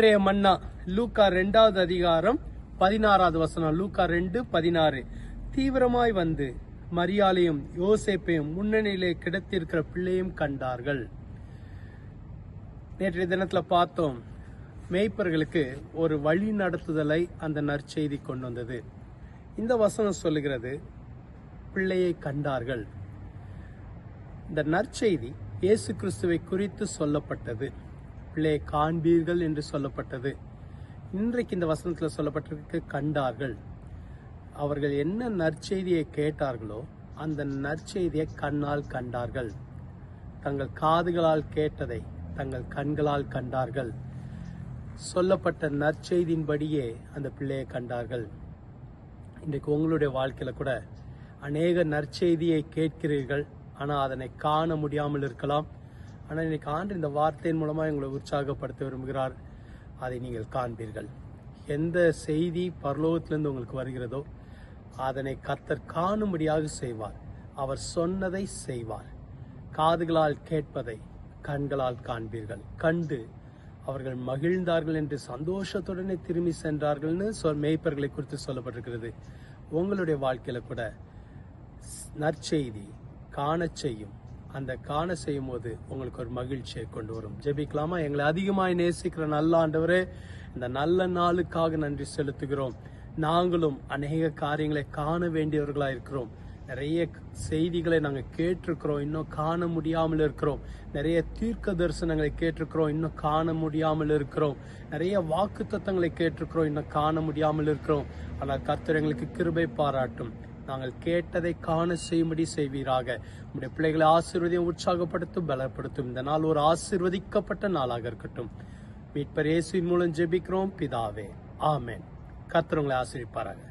இன்றைய மன்னா லூக்கா ரெண்டாவது அதிகாரம் பதினாறாவது வசனம். லூக்கா ரெண்டு பதினாறு. தீவிரமாய் வந்து மரியாலையும் யோசேப்பையும் முன்னணியிலே கிடத்திருக்கிற பிள்ளையும் கண்டார்கள். நேற்றைய தினத்துல பார்த்தோம் மேய்ப்பர்களுக்கு ஒரு வழி நடத்துதலை அந்த நற்செய்தி கொண்டு வந்தது. இந்த வசனம் சொல்லுகிறது பிள்ளையை கண்டார்கள். இந்த நற்செய்தி இயேசு கிறிஸ்துவை குறித்து சொல்லப்பட்டது. பிள்ளை காண்பீர்கள் என்று சொல்லப்பட்டது. இன்றைக்கு இந்த வசனத்தில் சொல்லப்பட்டிருக்கு கண்டார்கள். அவர்கள் என்ன நற்செய்தியை கேட்டார்களோ அந்த நற்செய்தியை கண்ணால் கண்டார்கள். தங்கள் காதுகளால் கேட்டதை தங்கள் கண்களால் கண்டார்கள். சொல்லப்பட்ட நற்செய்தியின்படியே அந்த பிள்ளையை கண்டார்கள். இன்றைக்கு உங்களுடைய வாழ்க்கையில் கூட அநேக நற்செய்தியை கேட்கிறீர்கள். ஆனால் அதனை காண முடியாமல் இருக்கலாம். ஆனால் இன்னைக்கு ஆண்டு இந்த வார்த்தையின் மூலமாக எங்களை உற்சாகப்படுத்த விரும்புகிறார். அதை நீங்கள் காண்பீர்கள். எந்த செய்தி பரலோகத்திலிருந்து உங்களுக்கு வருகிறதோ அதனை கத்தர் காணும்படியாக செய்வார். அவர் சொன்னதை செய்வார். காதுகளால் கேட்பதை கண்களால் காண்பீர்கள். கண்டு அவர்கள் மகிழ்ந்தார்கள் என்று சந்தோஷத்துடனே திரும்பி சென்றார்கள்னு சொல் மேய்ப்பர்களை குறித்து சொல்லப்பட்டிருக்கிறது. உங்களுடைய வாழ்க்கையில் கூட நற்செய்தி காணச் செய்யும் அந்த காண செய்யும் போது உங்களுக்கு ஒரு மகிழ்ச்சியை கொண்டு வரும். ஜெபிக்கலாமா? எங்களை அதிகமாய் நேசிக்கிற நல்ல ஆண்டவரே இந்த நல்ல நாளுக்காக நன்றி செலுத்துகிறோம். நாங்களும் அநேக காரியங்களை காண வேண்டியவர்களா இருக்கிறோம். நிறைய செய்திகளை நாங்கள் கேட்டிருக்கிறோம் இன்னும் காண முடியாமல் இருக்கிறோம். நிறைய தீர்க்க தரிசனங்களை கேட்டிருக்கிறோம் இன்னும் காண முடியாமல் இருக்கிறோம். நிறைய வாக்கு தத்தங்களை கேட்டிருக்கிறோம் இன்னும் காண முடியாமல் இருக்கிறோம். ஆனால் கர்த்தர் எங்களுக்கு கிருபை பாராட்டும். நாங்கள் கேட்டதை காண செய்யும்படி செய்வீராக. உடைய பிள்ளைகளை ஆசீர்வதியை உற்சாகப்படுத்தும் பலப்படுத்தும். இந்த நாள் ஒரு ஆசீர்வதிக்கப்பட்ட நாளாக இருக்கட்டும். மீட்பர் இயேசுவின் மூலம் ஜெபிக்கிறோம். பிதாவே ஆமேன். கத்துறவங்களை ஆசிரிப்பாராங்க